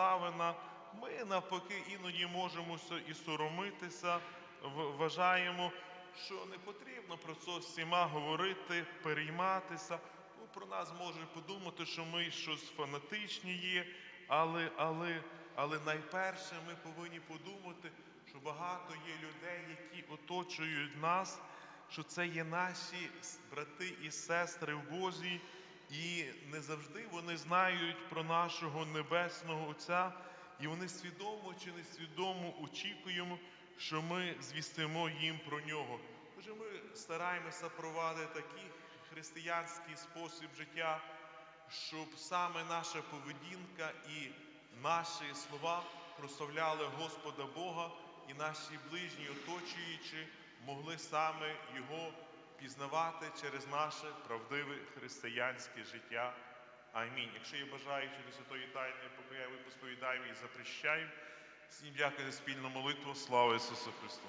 обставина, ми навпаки іноді можемо і соромитися, вважаємо, що не потрібно про це всіма говорити, перейматися. Ну, про нас можуть подумати, що ми щось фанатичні є, але, але, але найперше ми повинні подумати, що багато є людей, які оточують нас, що це є наші брати і сестри в Бозі, і не завжди вони знають про нашого Небесного Отця, і вони свідомо чи несвідомо очікуємо, що ми звістимо їм про нього. Отже, ми стараємося провадити такий християнський спосіб життя, щоб саме наша поведінка і наші слова прославляли Господа Бога, і наші ближні оточуючі могли саме Його пізнавати через наше правдиве християнське життя. Амінь. Якщо є бажаючі до святої тайни, ви посповідаю і запрещаю, всім дякую за спільну молитву. Слава Ісусу Христу!